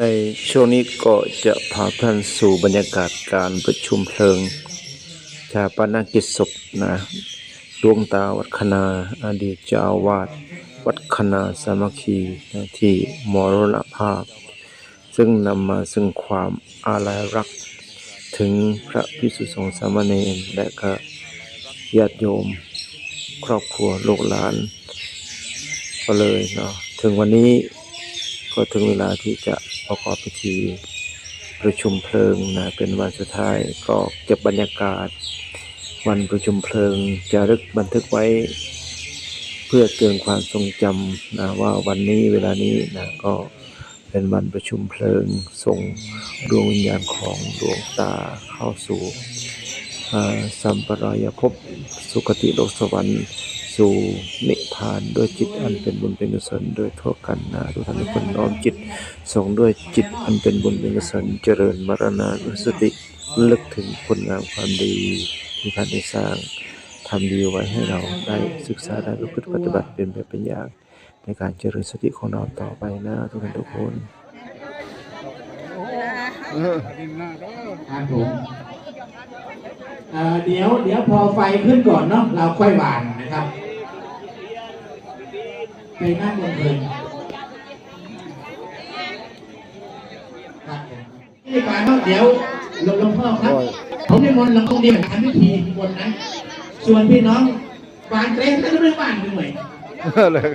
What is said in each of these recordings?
ในช่วงนี้ก็จะพาท่านสู่บรรยากาศการประชุมเพลิง ชาปนกิจศพนะดวงตาวัดคณาอดีตเจ้าวาสวัดคณาสามัคคีนะที่มรณภาพ ซึ่งนำมาซึ่งความอาลัยรัก ถึงพระพิสุสงฆ์สามเณรและก็ญาติโยม ครอบครัวลูกหลาน ก็เลยเนาะถึงวันนี้ก็ถึงเวลาที่จะ ประกอบพิธีประชุมเพลิงนะเป็นวันสุดท้ายก็เก็บบรรยากาศ วันประชุมเพลิงจะรึกบันทึกไว้ เพื่อเตือนความทรงจำนะว่าวันนี้เวลานี้นะก็เป็นวันประชุมเพลิงส่งดวงวิญญาณของดวงตาเข้าสู่สัมปรายภพสุคติโลกสวรรค์ สู่นิพพานด้วยจิตอันเป็นบุญเป็นกุศลโดยทั่วกันนะทุกท่านทุกคนน้อมจิตส่งด้วยจิตอันเป็นบุญเป็นกุศลเจริญมรณานุสติลึกถึงคุณงามความดีที่ท่านได้สร้างทำดีไว้ให้เราได้ศึกษาได้ประพฤติปฏิบัติเป็นแบบเป็นอย่างในการเจริญสติของเราต่อไปนะทุกท่านทุกคนครับผมเอ่อเดี๋ยวเดี๋ยวพอไฟขึ้นก่อนเนาะเราค่อยหวานนะครับ ไปนั่งบนเพลิงครับผมนี่ป่าเนาะเดี๋ยวหลวงหลวงพ่อครับ ผมนิมนต์หลวงพ่อเดียวทำพิธีบนนั้น ส่วนพี่น้องวางเตรงก็ไม่บ้านไปหน่วยเลย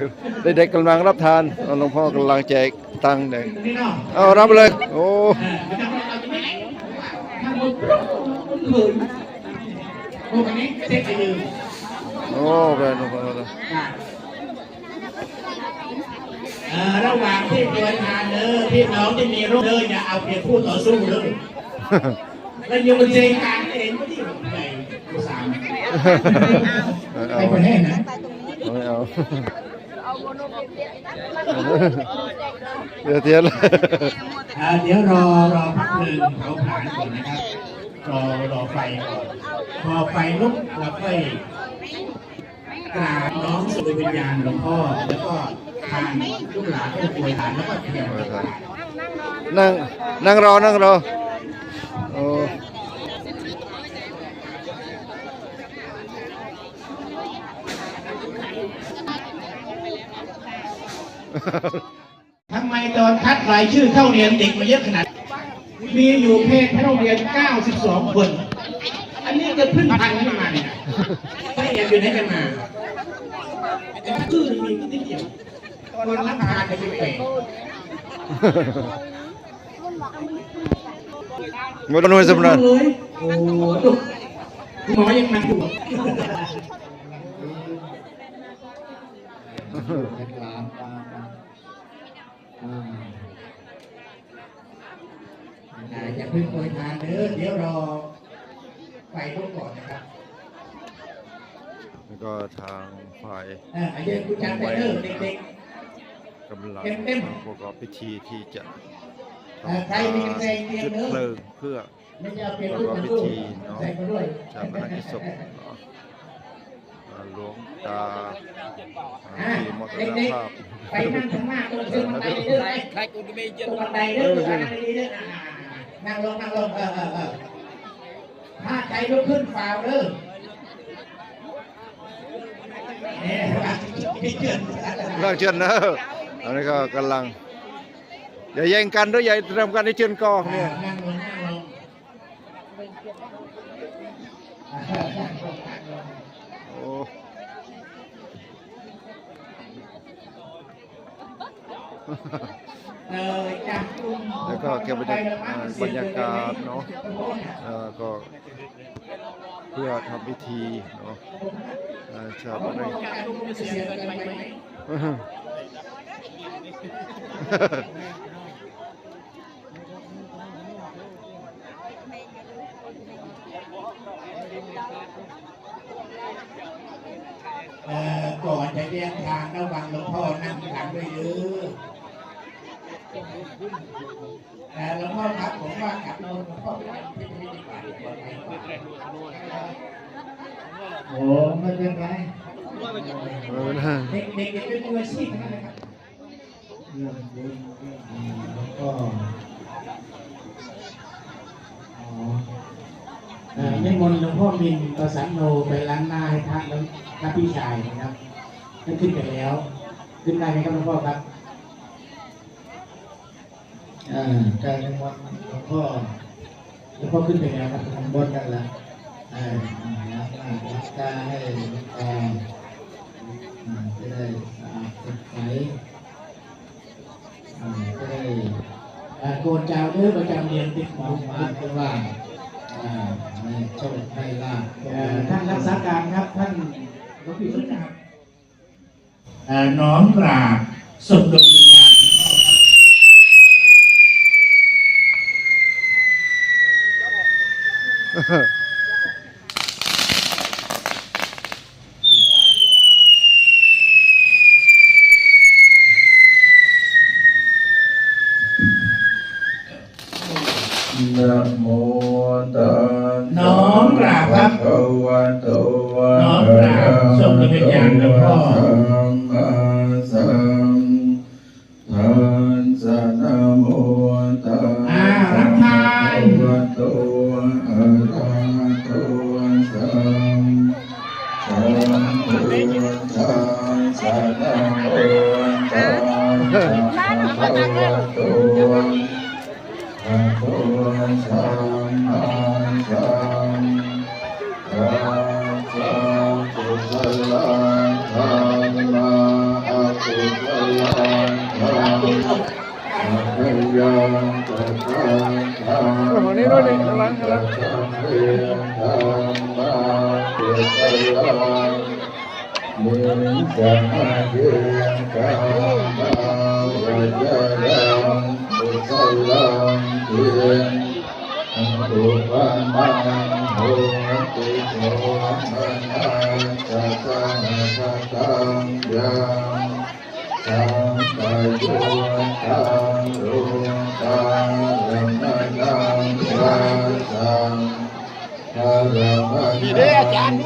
เด็กๆกำลังรับทานหลวงพ่อกำลังแจกตังค์เด็กนี่เนาะเอารับเลย โอ้เออไม่ต้องเราจะไม่ได้ถ้าบนปุ๊บมันเขินโอ้วันนี้เซ็กไปยืนโอ้เป็นหลวงพ่อเอ่อ ระหว่างที่ปฏิบัติงเด้อพี่น้องที่มีโรคเด้ออย่าเอาเปรียบผู้ต่อสู้เด้อแล้วยังมันเจงการเองไม่ได้ใหญ่ผู้สามเอาไปประเทศนะไม่เอาเดี๋ยวเทียนเลยอ่าเดี๋ยวรอรอพักเพลิงเผาผลาญก่อนนะครับรอรอไฟก่อนพอไฟลุกเราค่อยกราบน้อมสุดวิญญาณหลวงพ่อแล้วก็ ทางลูกหลานก็จะป่วยทานแล้วก็เตรียมไปทานนั่งนั่งรอนั่งรอโอ้ทำไมตอนคัดรายชื่อเข้าเรียนเด็กมาเยอะขนาด มีอยู่เพศเข้าโรงเรียน 92 คน อันนี้จะพึ่งพันขึ้นมาเนี่ยไม่เรียนอยู่ไหนกันมาแต่ชื่อมีนิดเดียว ตอนรับทานจะเป็นเปรตหมดหน่วยสำนักเลยโอ้ดุหมอยังมาอยู่อย่าเพิ่งโปรยทานเด้อเดี๋ยวรอไฟลุกก่อนนะครับแล้วก็ทางฝ่ายเอออายุคุณจันไปเด้อเด็ก กำลังเต็มประกอบพิธีที่จะเอ่อใครมีกำแพงเตรียมจุดเด้อเพลิงเพื่อๆไม่ใช่เอาเปรียบประลูกกอบมาพิสู้ธีเนาะใส่มาด้วยชาปนกิจศพเนาะอ่าหลวงตาอ่าอะที่มรณเด็กภาพๆไปนั่งข้างหน้าตรงขึ้นบันไดเด้อไปตรงบันไดเด้อนั่งดีๆเด้ออ่านั่งลงนั่งลงเออเออเออถ้าใจลุกขึ้นฝ่าวเด้อเนี่ยพี่เจินร่างเชิญนะ อันนี้ก็กำลังอย่าแย่งกันด้วยอย่าทำกันให้เชิญกองเนี่ยนั่งลงนั่งลงโอ้แล้วก็เก็บบรรยากาศบรรยากาศเนาะก็เพื่อทำพิธีเนาะเอ่อชาปน ก่อนจะแยกทางระวังหลวงพ่อนั่งหลังด้วยเด้อแต่หลวงพ่อครับผมว่ากลับโน่นหลวงพ่อไปทำพิธีดีกว่าปลอดภัยกว่าโอ้ไม่เป็นไรเด็กๆเป็นมืออาชีพนะครับ เรื่องบุญแล้วก็นิมนต์หลวงพ่อมินประสันโนไปล้างหน้าให้พระแล้วพระพี่ชายนะครับท่านขึ้นไปแล้ว ขึ้นได้ไหมครับหลวงพ่อครับอ่าการนิมนต์หลวงพ่อหลวงพ่อขึ้นไปแล้วครับข้างบนกันละอ่าล้างหน้าล้างตาให้หลวงตาอ่าจะได้สะอาดสดใส ก็ได้โกนเจ้าเด้อประจำเรียนติดหมองมาคือว่าให้โชคให้ลาภเอ่อท่านรักษาการครับท่านหลวงพี่สุดนะครับน้อมกราบศพดวงวิญญาณพ่อครับนะโมตัสสะ น้อมกราบครับน้อมกราบส่งดวงวิญญาณหลวงพ่อสัมมาสัมทันสะนะโมตัสอ่าสะรับทานภะวะโตอะระหะโตสัมสัมพุทธั หลังข้างหลังธรรมะกุศลมิสัมมาเยกัมมาวะจา นี่เด้อาจารย์